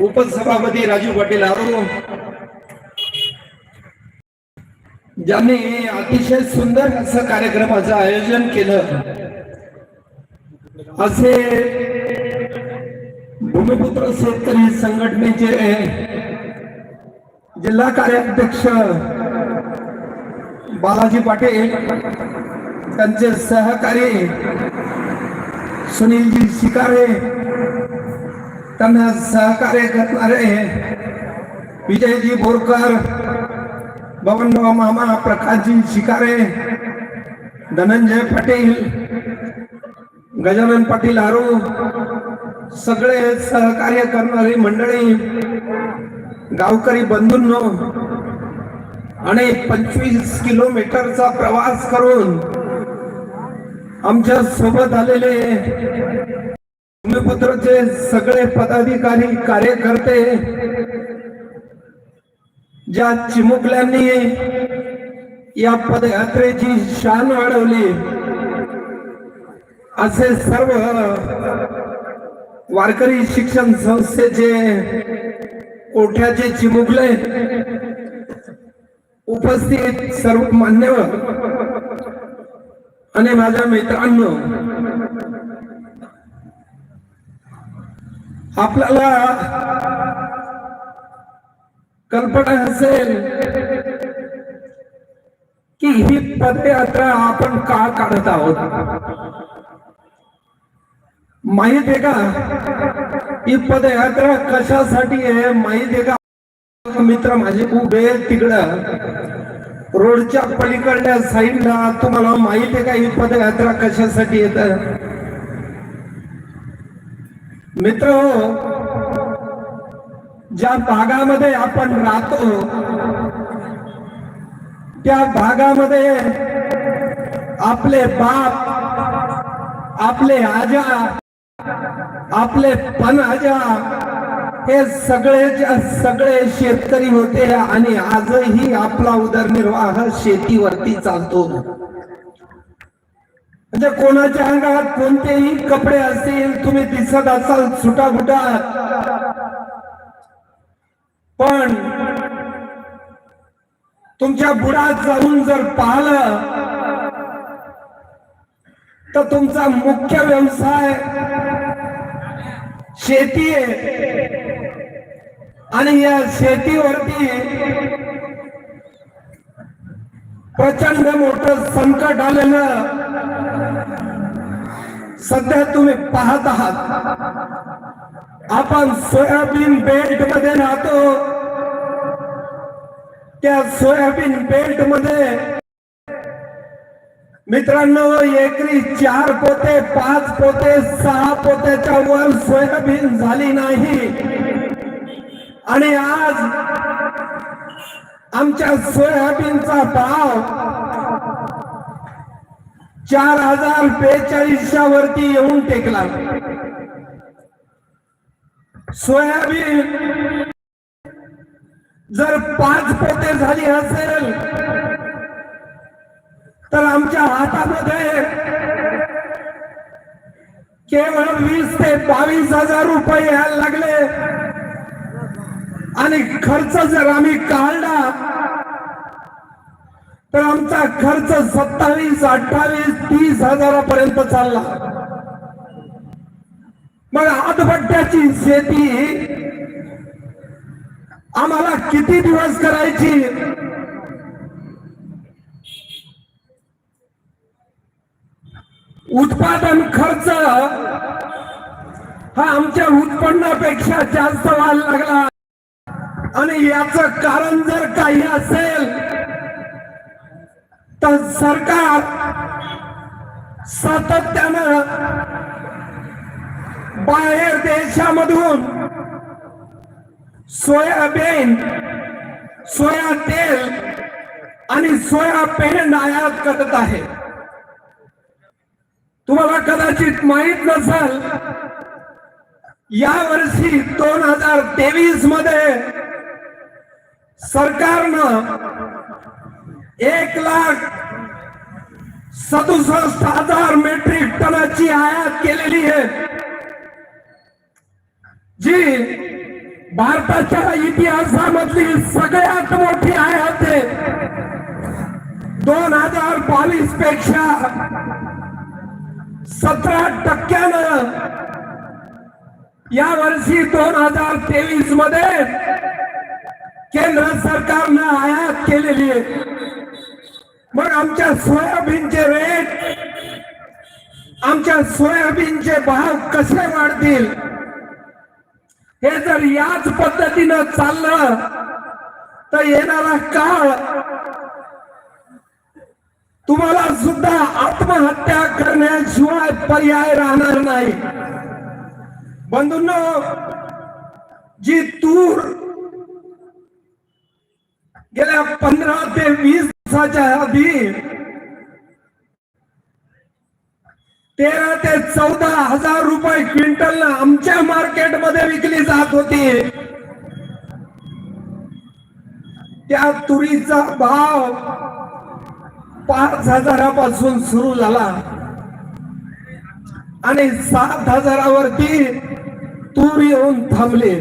उपसभापती राजू पाटील आरो ज्यांनी अतिशय सुंदर असं कार्यक्रमाचं आयोजन केलं. असे भूमिपुत्र शेतकरी संघटनेचे जिल्हा कार्याध्यक्ष बालाजी पाटील त्यांचे सहकारी सुनीलजी शिकारे त्यांना सहकार्य करणारे विजयजी बोरकर बबनराव मामा प्रकाशजी शिकारे धनंजय पाटील गजानन पाटील आरू सगळे सहकार्य करणारी मंडळी गावकरी बंधूंनो आणि पंचवीस किलोमीटरचा प्रवास करून आमच्यासोबत आलेले भूमिपुत्रचे सगळे पदाधिकारी कार्यकर्ते ज्या चिमुकल्यांनी या पदयात्रेची शान वाढवली असे सर्व वारकरी शिक्षण संस्थेचे कोठ्याचे चिमुकले उपस्थित सर्व मान्यवर आणि माझ्या मित्रांनो आपल्याला कल्पना असेल की ही पदयात्रा आपण का काढत आहोत? माहीत आहे का? ही पदयात्रा कशासाठी आहे? माहीत आहे का? मित्र माझे उभे आहेत तिकडं. रोडच्या पलीकडल्या साईडला तुम्हाला माहीत आहे का? ही पदयात्रा कशासाठी येत मित्र ज्या भागामध्ये आपण राहतो त्या भागामध्ये आपले बाप आपले आजा आपले पण आजा हे सगळेच्या सगळे शेतकरी होते आणि आजही आपला उदरनिर्वाह शेतीवरती चालतो. म्हणजे कोणाच्या अंगात कोणतेही कपडे असतील तुम्ही दिसत असाल सुटाफुटा पण तुमच्या बुडात जाऊन जर पाहिलं तर तुमचा मुख्य व्यवसाय शेती आहे. आणि या शेतीवरती प्रचंड मोठं संकट आलेलं सध्या तुम्ही पाहत आहात. आपण सोयाबीन बेल्टमध्ये राहतो. त्या सोयाबीन बेल्टमध्ये मित्रांनो एकरी चार पोते पाच पोते सहा पोत्याच्या वर सोयाबीन झाली नाही. आणि आज आमच्या सोयाबीनचा भाव चार हजार बेचाळीसच्या वरती येऊन टेकला. सोयाबीन जर पाच पोते झाली असेल तर आमच्या हातामध्ये केवळ वीस ते बावीस हजार रुपये यायला लागले. आणि खर्च जर आम्ही काढला तर आमचा खर्च सत्तावीस अठ्ठावीस तीस हजारापर्यंत चालला. मग आतबट्ट्याची शेती आम्हाला किती दिवस करायची? उत्पादन खर्च हा आमच्या उत्पन्नापेक्षा जास्त व्हायला लागला. आणि याच कारण जर काही असेल तर सरकार सातत्यानं बाहेर देशामधून सोयाबीन सोया तेल आणि सोया पेंड आयात करत आहे. तुम्हाला कदाचित माहीत नसेल या वर्षी दोन हजार तेवीसमध्ये सरकारनं एक लाख सदुसष्ट हजार मेट्रिक टनाची आयात केलेली आहे. जी भारताच्या इतिहासामधली सगळ्यात मोठी आयात दोन हजार बावीसपेक्षा सतरा टक्क्यानं या वर्षी दोन हजार तेवीसमध्ये केंद्र सरकारनं आयात केलेली आहे. मग आमच्या सोयाबीनचे रेट आमच्या सोयाबीनचे भाव कसे वाढतील? हे जर याच पद्धतीनं चाललं तर येणारा काळ तुम्हाला सुद्धा आत्महत्या करण्याशिवाय पर्याय राहणार नाही. बंधूंनो जी तूर गेल्या पंधरा ते वीस आधी तेरा ते चौदा हजार रुपये क्विंटल आमच्या मार्केटमध्ये विकली जात होती. त्या तुरीचा भाव पाच हजारापासून सुरू झाला. आणि सात हजारावरती तूर येऊन थांबले.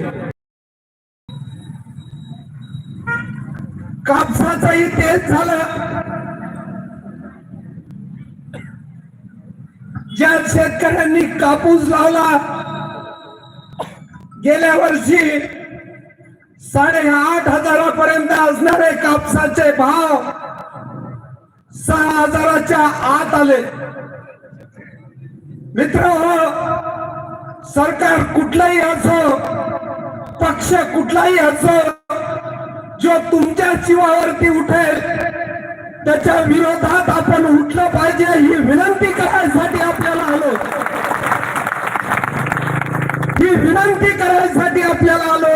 कापसाचंही तेच झालं. ज्या शेतकऱ्यांनी कापूस लावला गेल्या वर्षी साडेआठ हजारापर्यंत असणारे कापसाचे भाव सहा हजाराच्या आत आले. मित्र सरकार कुठलाही असो पक्ष कुठलाही असो जो तुमच्या जीवावरती उठेल त्याच्या विरोधात आपण उठलं पाहिजे ही विनंती करण्यासाठी आपल्याला आलो. ही विनंती करायसाठी आपल्याला आलो.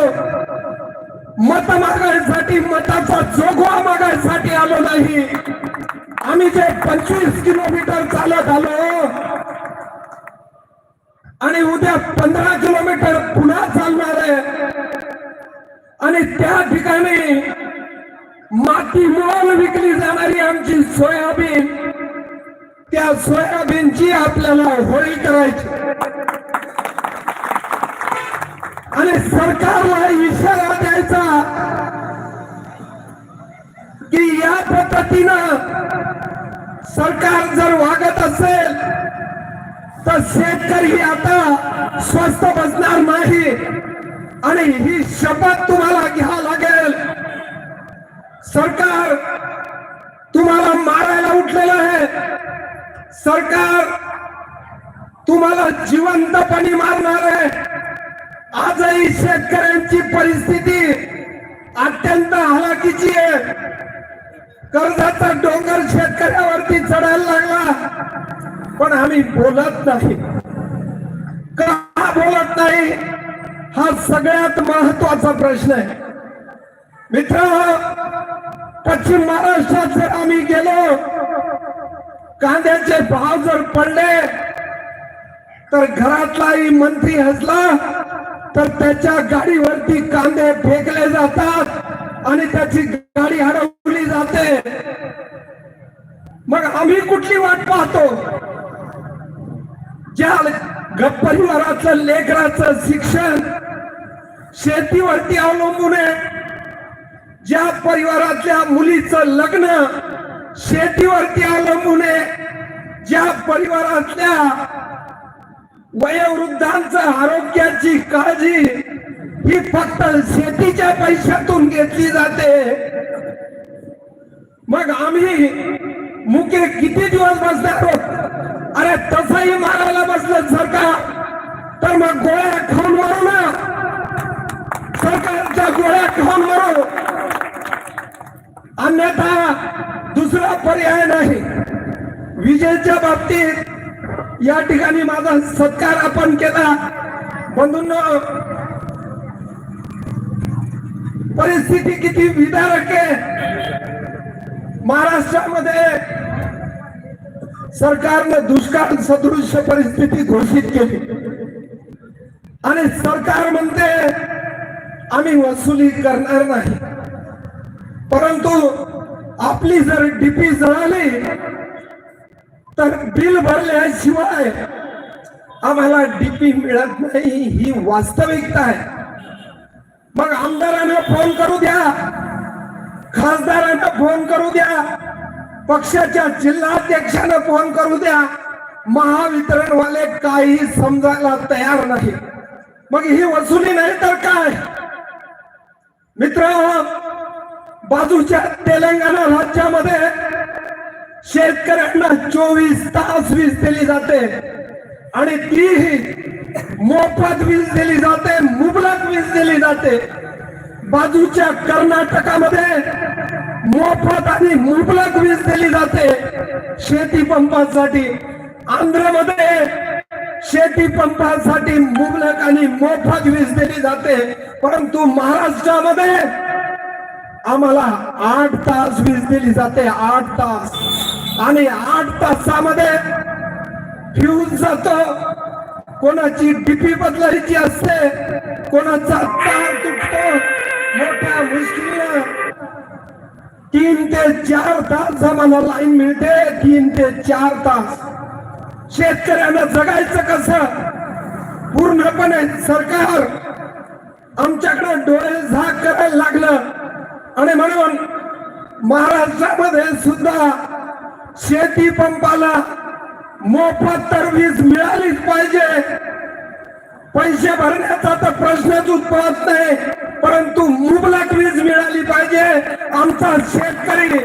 मत मागायसाठी मताचा जोगवा मागायसाठी आलो नाही. आम्ही जे पंचवीस किलोमीटर चालत आलो आणि उद्या पंधरा किलोमीटर पुन्हा चालणार आहे आणि त्या ठिकाणी माती मोल विकली जाणारी आमची सोयाबीन त्या सोयाबीनची आपल्याला होळी करायची. आणि सरकारला इशारा द्यायचा की या पद्धतीनं सरकार जर वागत असेल तर शेतकरी आता स्वस्त बसणार नाही. आणि ही शपथ तुम्हाला घ्यावं लागेल. सरकार तुम्हाला मारायला उठलेलं आहे. सरकार तुम्हाला जिवंतपणे मारणार आहे. आजही शेतकऱ्यांची परिस्थिती अत्यंत हलाखीची आहे. कर्जाचा डोंगर शेतकऱ्यावरती चढायला लागला. पण आम्ही बोलत नाही. का बोलत नाही? हा सगळ्यात महत्त्वाचा प्रश्न आहे. मित्र पश्चिम महाराष्ट्रात जर आम्ही गेलो कांद्याचे भाव जर पडले तर घरातलाही मंत्री हसला तर त्याच्या गाडीवरती कांदे फेकले जातात आणि त्याची गाडी हरवली जाते. मग आम्ही कुठली वाट पाहतो? ज्या परिवाराचं लेकराचं शिक्षण शेतीवरती अवलंबून आहे. ज्या परिवारातल्या मुलीचं लग्न शेतीवरती अवलंबून आहे. ज्या परिवारातल्या वयोवृद्धांचं आरोग्याची काळजी ही फक्त शेतीच्या पैशातून घेतली जाते. मग आम्ही मुके किती दिवस बसणार आहोत? अरे तसंही मारायला बसलं सरकार. तर मग गोळ्या खाऊन मारू ना. सरकारच्या गोळ्या खाऊन मारू. अन्यथा दुसरा पर्याय नाही. विजेच्या बाबतीत या ठिकाणी माझा सत्कार आपण केला. बंधूंनो परिस्थिती किती विदारक आहे. महाराष्ट्रामध्ये सरकारनं दुष्काळ सदृश परिस्थिती घोषित केली. आणि सरकार म्हणते आम्ही वसुली करणार नाही. परंतु आपली जर डीपी जळाली तर बिल भरल्याशिवाय आम्हाला डीपी मिळत नाही ही वास्तविकता आहे. मग आमदारांना फोन करू द्या. खासदारांना फोन करू द्या. पक्षाच्या जिल्हाध्यक्षांना फोन करू द्या. महावितरण वाले काही समजायला तयार नाही. मग ही वसुली नाही तर काय? मित्र बाजूच्या तेलंगणा राज्यामध्ये शेतकऱ्यांना चोवीस तास वीज दिली जाते आणि तीही मोफत वीज दिली जाते मुबलक वीज दिली जाते. बाजूच्या कर्नाटकामध्ये मोफत आणि मुबलक वीज दिली जाते. शेती पंपासाठी आंध्रमध्ये शेती पंपासाठी मुबलक आणि मोफत वीज दिली जाते. परंतु महाराष्ट्रामध्ये आम्हाला आठ तास वीज दिली जाते आठ तास. आणि आठ तासामध्ये फ्यूज जातो. कोणाची डीपी बदलायची असते कोणाचा तार तुटतो मोठ्या मुश्किलीनं तीन ते चार तास आम्हाला लाईन मिळते तीन ते चार तास. शेतकऱ्यांना जगायचं कसं? पूर्णपणे सरकार आमच्याकडे डोळे झाक करायला लागलं. आणि म्हणून महाराष्ट्रामध्ये सुद्धा शेती पंपाला मोफत तर वीज मिळालीच पाहिजे. पैसे भरण्याचा तर प्रश्नच उद्भवत नाही परंतु मुबलक वीज मिळाली पाहिजे. आमचा शेतकरी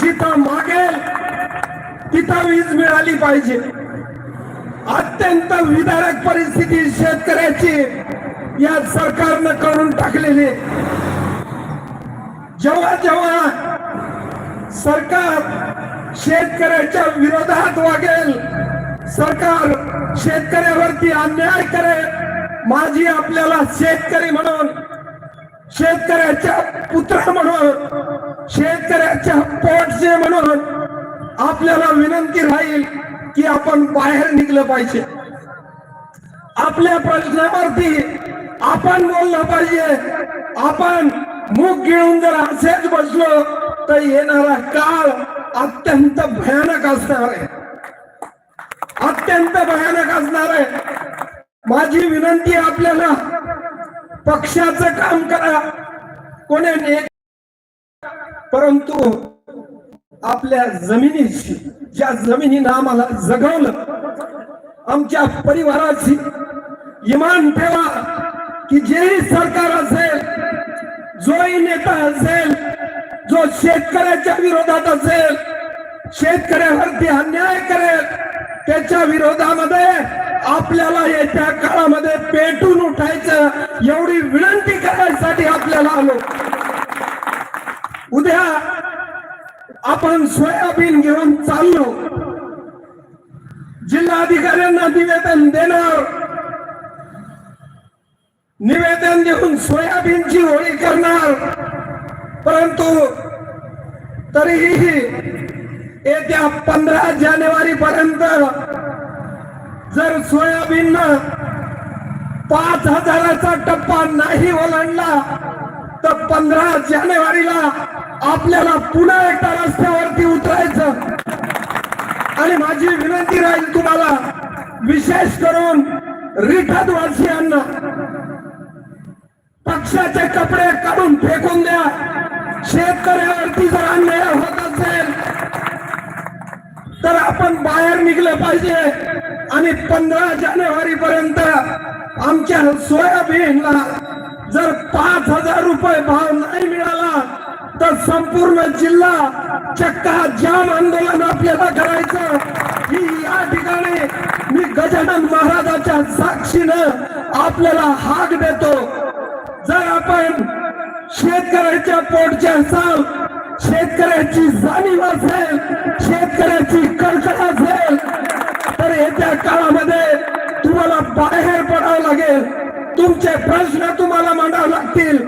जिथं मागेल तिथं वीज मिळाली पाहिजे. अत्यंत विदारक परिस्थिती शेतकऱ्याची या सरकारनं करून टाकलेली. जेव्हा जेव्हा सरकार शेतकऱ्याच्या विरोधात वागेल सरकार शेतकऱ्यावरती अन्याय करेल माझी आपल्याला शेतकरी म्हणून शेतकऱ्याच्या पुत्र म्हणून शेतकऱ्याच्या पोटचे म्हणून आपल्याला विनंती राहील की आपण बाहेर निघलं पाहिजे. आपल्या प्रश्नावरती आपण बोललं पाहिजे. आपण मुख गिळून जर असेच बसलो तर येणारा काळ अत्यंत भयानक असणार आहे. अत्यंत भयानक असणार आहे. माझी विनंती आपल्याला पक्षाचं काम करा. कोणी परंतु आपल्या जमिनीशी ज्या जमिनीनं आम्हाला जगवलं आमच्या परिवाराची इमान ठेवा की जेही सरकार असेल जोही नेता असेल जो शेतकऱ्याच्या विरोधात असेल शेतकऱ्यावरती अन्याय करेल त्याच्या विरोधामध्ये आपल्याला येत्या काळामध्ये पेटून उठायचं एवढी विनंती करायसाठी आपल्याला आलो. उद्या आपण सोयाबीन घेऊन चाललो. जिल्हाधिकाऱ्यांना निवेदन देणार. निवेदन देऊन सोयाबीनची होळी करणार. परंतु तरीही येत्या पंधरा जानेवारी पर्यंत जर सोयाबीन पाच हजाराचा टप्पा नाही ओलांडला तर पंधरा जानेवारीला आपल्याला पुन्हा एकदा रस्त्यावरती उतरायचं. आणि माझी विनंती राहील तुम्हाला विशेष करून रिठादवासियांना पक्षाचे कपडे काढून फेकून द्या. शेतकऱ्यावरती जर अन्याय होत असेल तर आपण बाहेर निघलं पाहिजे. आणि पंधरा जानेवारी पर्यंत आमच्या सोयाबीनला जर पाच हजार रुपये भाव नाही मिळाला तर संपूर्ण जिल्हा चक्का जाम आंदोलन आपल्याला करायचं. ही या ठिकाणी मी गजानन महाराजाच्या साक्षीनं आपल्याला हाक देतो. जर आपण शेतकऱ्याच्या पोटचे असाल शेतकऱ्याची जाणीव असेल शेतकऱ्याची कळकळ असेल तर येत्या काळामध्ये तुम्हाला बाहेर पडावं लागेल. तुमचे प्रश्न तुम्हाला मांडावे लागतील.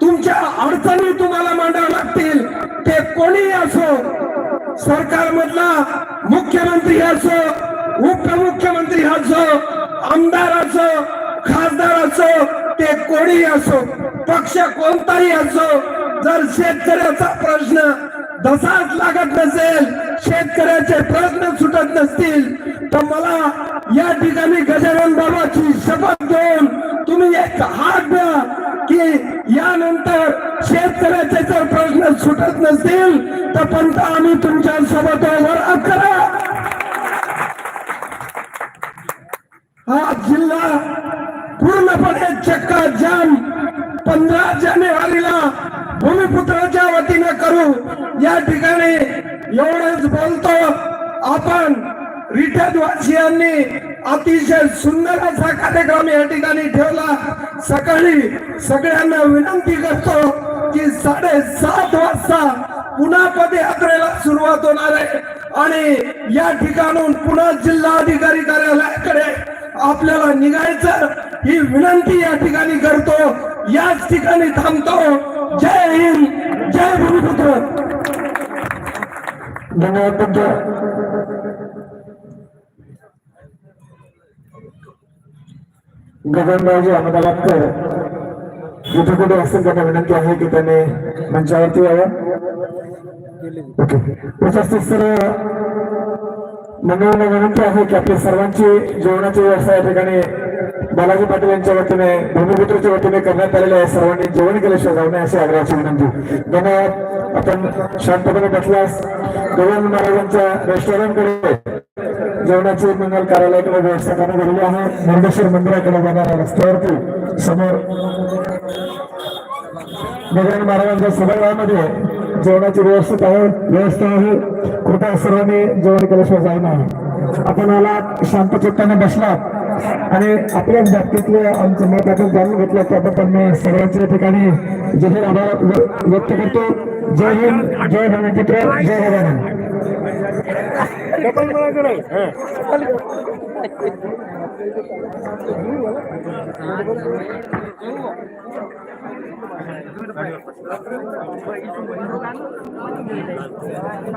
तुमच्या अडचणी तुम्हाला मांडावे लागतील. ते कोणी असो सरकारमधला मुख्यमंत्री असो उपमुख्यमंत्री असो आमदार असो खासदार असो ते कोणी असो पक्ष कोणताही असो जर शेतकऱ्याचा प्रश्न धसाच लागत नसेल शेतकऱ्याचे प्रश्न सुटत नसतील तर मला या ठिकाणी गजानन बाबाची शपथ घेऊन हात द्या की यानंतर शेतकऱ्याचे जर प्रश्न सुटत नसतील तर पंत आम्ही तुमच्यासोबत करा. हा जिल्हा पूर्णपणे चक्का जाम पंधरा जानेवारीला भूमिपुत्राच्या वतीने करू. या ठिकाणी एवढंच बोलतो आपण. रिठदवासियांनी अतिशय सुंदर असा कार्यक्रम या ठिकाणी ठेवला. सकाळी सगळ्यांना विनंती करतो की साडेसात वाजता पुन्हा पदयात्रेला सुरुवात होणार आहे. आणि या ठिकाणून पुन्हा जिल्हाधिकारी कार्यालयाकडे आपल्याला निघायचं ही विनंती या ठिकाणी करतो. याच ठिकाणी थांबतो. जय हिंद. जय भूमिपुत्र. धन्यवाद गगनबाजी गगनरावजी अहमदाबादकर जिथे कुठे असेल त्यांना विनंती आहे की त्याने मंचावरती यावं. ओके उपस्थित मंडळांना विनंती आहे की आपली सर्वांची जेवणाची व्यवस्था या ठिकाणी बालाजी पाटील यांच्या वतीने भूमिपुत्राच्या वतीने करण्यात आलेले आहे. सर्वांनी जेवण केल्याशिवाय जाऊ नये अशी आग्रहाची विनंती. धन्यवाद. आपण शांतपणे बसल्यास गगन महाराजांच्या रेस्टॉरंटकडे जेवणाची मंगल कार्यालयाकडे व्यवस्था करण्यात आलेली आहे. निर्देश्वर मंदिराकडे जाणाऱ्या रस्त्यावरती. समोर गजानन महाराजांच्या सभागृहामध्ये जेवणाची व्यवस्थित आहे व्यवस्था आहे. कृपया सर्वांनी जेवण केल्याशिवाय जाऊ आहे आपण आला शांत चित्ताने बसलात. आणि आपल्याच बाबतीतले आमचं मत आपण जाणून घेतलं त्याबद्दल मी सर्वांच्या ठिकाणी जाहीर आभार व्य- व्यक्त करतो. जय हिंद जय भूमिपुत्र जय. गजानन